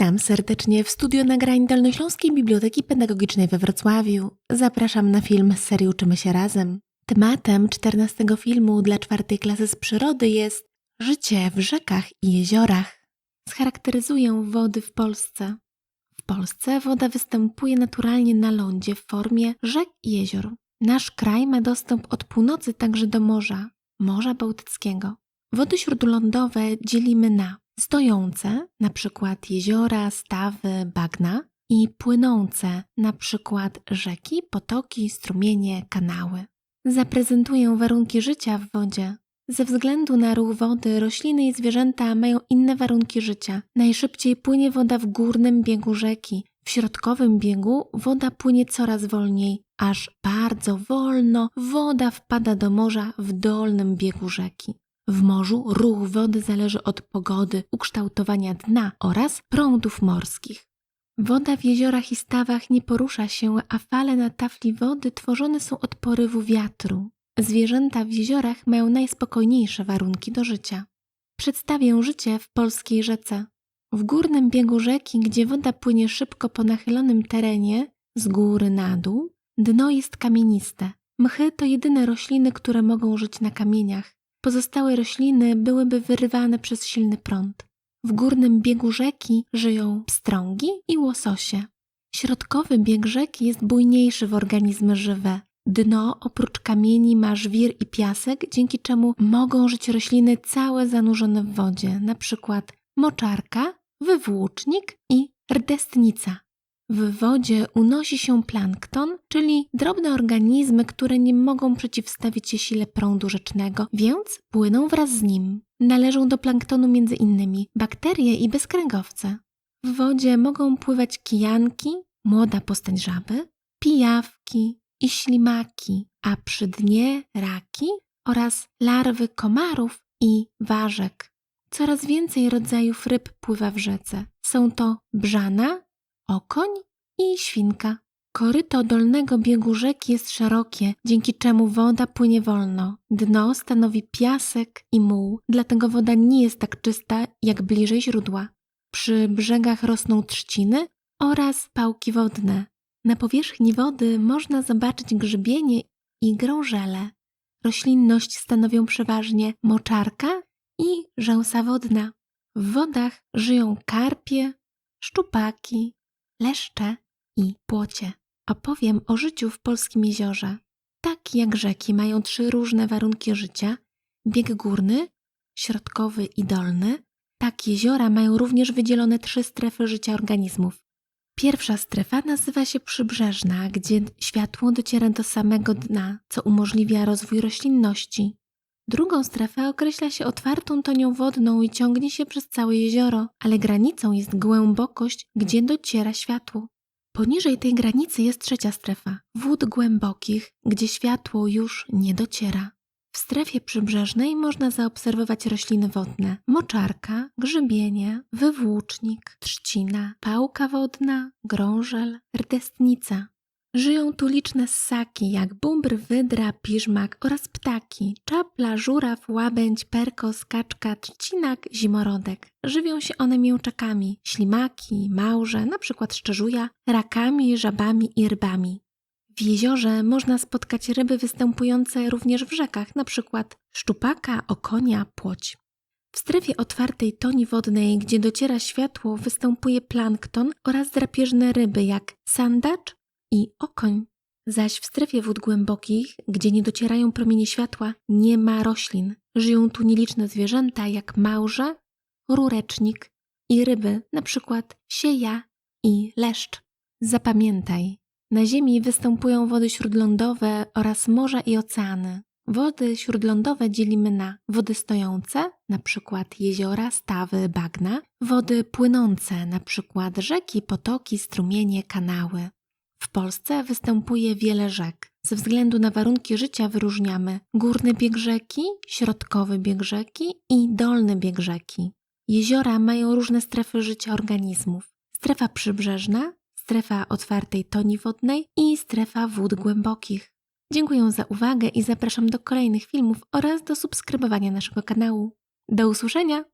Witam serdecznie w studio nagrań Dolnośląskiej Biblioteki Pedagogicznej we Wrocławiu. Zapraszam na film z serii Uczymy się razem. Tematem czternastego filmu dla czwartej klasy z przyrody jest życie w rzekach i jeziorach. Scharakteryzuję wody w Polsce. W Polsce woda występuje naturalnie na lądzie w formie rzek i jezior. Nasz kraj ma dostęp od północy także do morza, Morza Bałtyckiego. Wody śródlądowe dzielimy na stojące, na przykład jeziora, stawy, bagna, i płynące, na przykład rzeki, potoki, strumienie, kanały. Zaprezentuję warunki życia w wodzie. Ze względu na ruch wody rośliny i zwierzęta mają inne warunki życia. Najszybciej płynie woda w górnym biegu rzeki. W środkowym biegu woda płynie coraz wolniej, aż bardzo wolno woda wpada do morza w dolnym biegu rzeki. W morzu ruch wody zależy od pogody, ukształtowania dna oraz prądów morskich. Woda w jeziorach i stawach nie porusza się, a fale na tafli wody tworzone są od porywu wiatru. Zwierzęta w jeziorach mają najspokojniejsze warunki do życia. Przedstawię życie w polskiej rzece. W górnym biegu rzeki, gdzie woda płynie szybko po nachylonym terenie, z góry na dół, dno jest kamieniste. Mchy to jedyne rośliny, które mogą żyć na kamieniach. Pozostałe rośliny byłyby wyrywane przez silny prąd. W górnym biegu rzeki żyją pstrągi i łososie. Środkowy bieg rzeki jest bujniejszy w organizmy żywe. Dno oprócz kamieni ma żwir i piasek, dzięki czemu mogą żyć rośliny całe zanurzone w wodzie, np. moczarka, wywłócznik i rdestnica. W wodzie unosi się plankton, czyli drobne organizmy, które nie mogą przeciwstawić się sile prądu rzecznego, więc płyną wraz z nim. Należą do planktonu innymi bakterie i bezkręgowce. W wodzie mogą pływać kijanki, młoda postać żaby, pijawki i ślimaki, a przy dnie raki oraz larwy komarów i ważek. Coraz więcej rodzajów ryb pływa w rzece. Są to brzana, okoń i świnka. Koryto dolnego biegu rzeki jest szerokie, dzięki czemu woda płynie wolno. Dno stanowi piasek i muł, dlatego woda nie jest tak czysta jak bliżej źródła. Przy brzegach rosną trzciny oraz pałki wodne. Na powierzchni wody można zobaczyć grzybienie i grążele. Roślinność stanowią przeważnie moczarka i rzęsa wodna. W wodach żyją karpie, szczupaki, leszcze i płocie. Opowiem o życiu w polskim jeziorze. Tak jak rzeki mają trzy różne warunki życia bieg górny, środkowy i dolny, tak jeziora mają również wydzielone trzy strefy życia organizmów. Pierwsza strefa nazywa się przybrzeżna, gdzie światło dociera do samego dna, co umożliwia rozwój roślinności. Drugą strefę określa się otwartą tonią wodną i ciągnie się przez całe jezioro, ale granicą jest głębokość, gdzie dociera światło. Poniżej tej granicy jest trzecia strefa wód głębokich, gdzie światło już nie dociera. W strefie przybrzeżnej można zaobserwować rośliny wodne: moczarka, grzybienie, wywłócznik, trzcina, pałka wodna, grążel, rdestnica. Żyją tu liczne ssaki, jak bóbr, wydra, piżmak oraz ptaki, czapla, żuraw, łabędź, perkos, kaczka, trzcinak, zimorodek. Żywią się one mięczakami, ślimaki, małże, np. szczerzuja, rakami, żabami i rybami. W jeziorze można spotkać ryby występujące również w rzekach, np. szczupaka, okonia, płoć. W strefie otwartej toni wodnej, gdzie dociera światło, występuje plankton oraz drapieżne ryby jak sandacz, i okoń. Zaś w strefie wód głębokich, gdzie nie docierają promienie światła, nie ma roślin. Żyją tu nieliczne zwierzęta jak małże, rurecznik i ryby, na przykład sieja i leszcz. Zapamiętaj, na Ziemi występują wody śródlądowe oraz morza i oceany. Wody śródlądowe dzielimy na wody stojące, na przykład jeziora, stawy, bagna, wody płynące, na przykład rzeki, potoki, strumienie, kanały. W Polsce występuje wiele rzek. Ze względu na warunki życia wyróżniamy górny bieg rzeki, środkowy bieg rzeki i dolny bieg rzeki. Jeziora mają różne strefy życia organizmów. Strefa przybrzeżna, strefa otwartej toni wodnej i strefa wód głębokich. Dziękuję za uwagę i zapraszam do kolejnych filmów oraz do subskrybowania naszego kanału. Do usłyszenia!